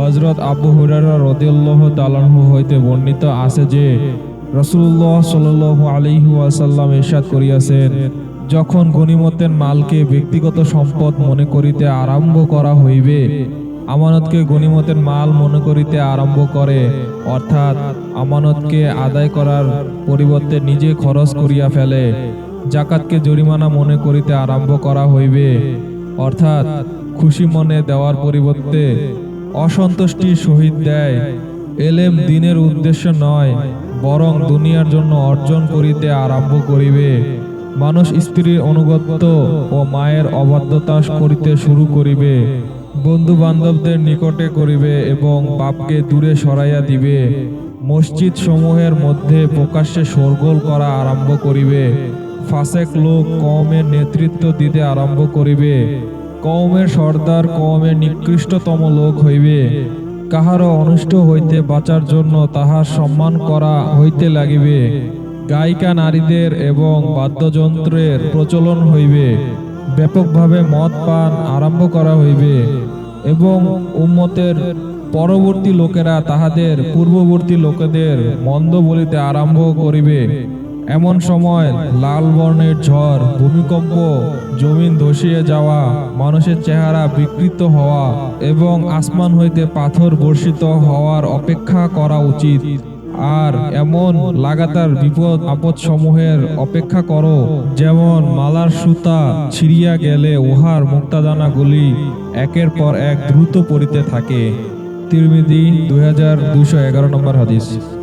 হজরত আবু হুরারা রদিয়াল্লাহ তালাহু হইতে বর্ণিত আছে যে রসুল্লাহ সাল আলিহু আসাল্লাম ইরশাদ করিয়াছেন, যখন গনিমতের মালকে ব্যক্তিগত সম্পদ মনে করিতে আরম্ভ করা হইবে, আমানতকে গনিমতের মাল মনে করিতে আরম্ভ করে, অর্থাৎ আমানতকে আদায় করার পরিবর্তে নিজে খরচ করিয়া ফেলে জাকাতকে জরিমানা মনে করিতে আরম্ভ করা হইবে, অর্থাৎ খুশি মনে দেওয়ার পরিবর্তে অসন্তুষ্টির সহিত দেয়। এলেম দিনের উদ্দেশ্য নয়, বরং দুনিয়ার জন্য অর্জন করিতে আরম্ভ করিবে। মানুষ স্ত্রীর অনুগত্য ও মায়ের অবাধ্যতা করিতে শুরু করিবে বন্ধু বান্ধবদের নিকটে করিবে এবং পাপকে দূরে সরাইয়া দিবে। মসজিদ সমূহের মধ্যে প্রকাশ্যে শোরগোল করা আরম্ভ করিবে, ফাসেক লোক কওমের নেতৃত্ব দিতে আরম্ভ করিবে। কওমের সর্দার কওমের নিকৃষ্টতম লোক হইবে। কাহারও অনিষ্ট হইতে বাঁচার জন্য তাহার সম্মান করা হইতে লাগিবে। গায়িকা নারীদের এবং বাদ্যযন্ত্রের প্রচলন হইবে। ব্যাপকভাবে মদ পান আরম্ভ করা হইবে এবং উম্মতের পরবর্তী লোকেরা তাহাদের পূর্ববর্তী লোকেদের মন্দ বলিতে আরম্ভ করিবে। এমন সময় লাল বর্ণের ঝড়, ভূমিকম্প, জমিন ধসিয়ে যাওয়া, মানুষের চেহারা বিকৃত হওয়া এবং আসমান হইতে পাথর বর্ষিত হওয়ার অপেক্ষা করা উচিত। আর এমন লাগাতার বিপদ আপদ সমূহের অপেক্ষা করো, যেমন মালার সুতা ছিড়িয়া গেলে উহার মুক্তাদানাগুলি একের পর এক দ্রুত পড়িতে থাকে। তিরমিদি দুই হাজার দুশো এগারো নম্বর হাদিস।